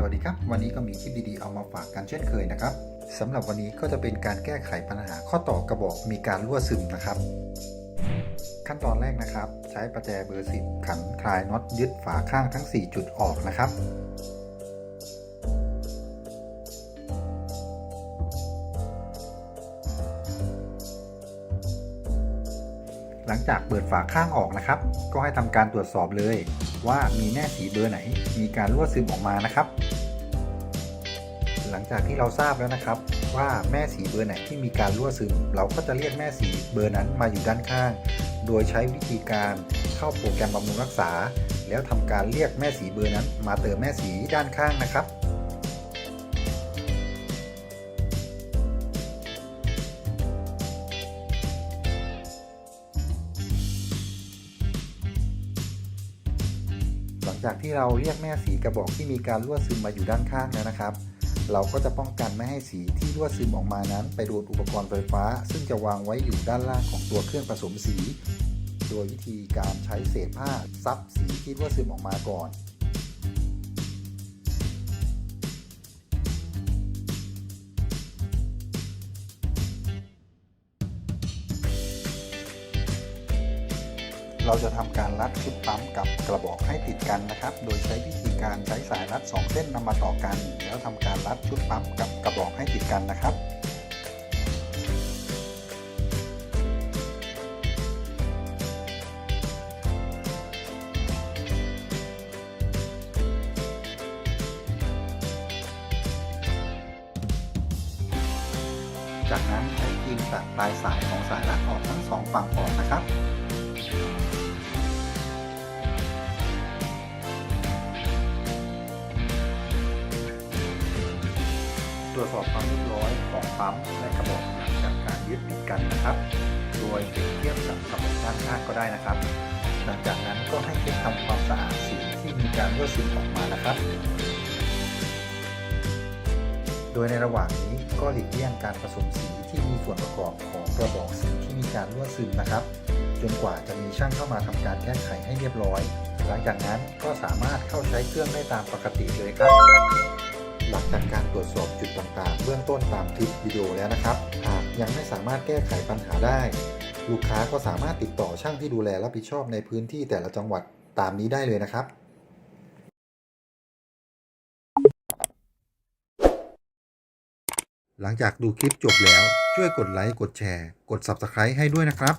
สวัสดีครับ วันนี้ก็มีคลิปดีๆเอามาฝากกันเช่นเคยนะครับสำหรับวันนี้ก็จะเป็นการแก้ไขปัญหาข้อต่อกระบอกมีการรั่วซึมนะครับ ขั้นตอนแรกนะครับ ใช้ประแจเบอร์10ขันคลายน็อตยึดฝาข้างทั้ง 4 จุดออกนะครับ หลังจากเปิดฝาข้างออกนะครับ ก็ให้ทำการตรวจสอบเลย ว่ามีแม่สีเบอร์ไหน มีการรั่วซึมออกมานะครับ หลังจากที่เราทราบแล้วนะครับ ว่าแม่สีเบอร์ไหนที่มีการรั่วซึม เราก็จะเรียกแม่สีเบอร์นั้นมาอยู่ด้านข้าง โดยใช้วิธีการเข้าโปรแกรมบำรุงรักษา แล้วทำการเรียกแม่สีเบอร์นั้น มาเติมแม่สีด้านข้างนะครับ จากที่เราเรียกแม่สีกระบอกที่มีการรั่วซึมมาอยู่ด้านข้างแล้วนะครับ เราก็จะป้องกันไม่ให้สีที่รั่วซึมออกมานั้น ไปโดนอุปกรณ์ไฟฟ้า ซึ่งจะวางไว้อยู่ด้านล่างของตัวเครื่องผสมสี โดยวิธีการใช้เศษผ้าซับสีที่รั่วซึมออกมาก่อน เราจะทำการรัดชุดปั๊มกับกระบอกให้ติดกันนะครับ โดยใช้วิธีการใช้สายรัด 2 เส้นนำมาต่อกัน แล้วทำการรัดชุดปั๊มกับกระบอกให้ติดกันนะครับจากนั้นใช้ครีมตัดปลายสายของสายรัดออกทั้งสองฝั่งออกนะครับ รวจสอบความเรียบร้อยของปั๊มและกระบอกหลังจากการยึดติดกันนะครับ โดยเปรียบเทียบกับกระบอกด้านข้างก็ได้นะครับ หลังจากนั้นก็ให้เช็ดทำความสะอาดสีที่มีการรั่วซึมออกมานะครับ โดยในระหว่างนี้ก็หลีกเลี่ยงการผสมสีที่มีส่วนประกอบของกระบอกสีที่มีการรั่วซึมนะครับ จนกว่าจะมีช่างเข้ามาทำการแก้ไขให้เรียบร้อย หลังจากนั้นก็สามารถเข้าใช้เครื่องได้ตามปกติเลยครับ หลังจากการตรวจสอบจุดต่างๆ เบื้องต้นตามคลิปวิดีโอแล้วนะครับ หากยังไม่สามารถแก้ไขปัญหาได้ ลูกค้าก็สามารถติดต่อช่างที่ดูแลรับผิดชอบในพื้นที่แต่ละจังหวัดตามนี้ได้เลยนะครับหลังจากดูคลิปจบแล้วช่วยกดไลค์ กดแชร์ กด Subscribe ให้ด้วยนะครับ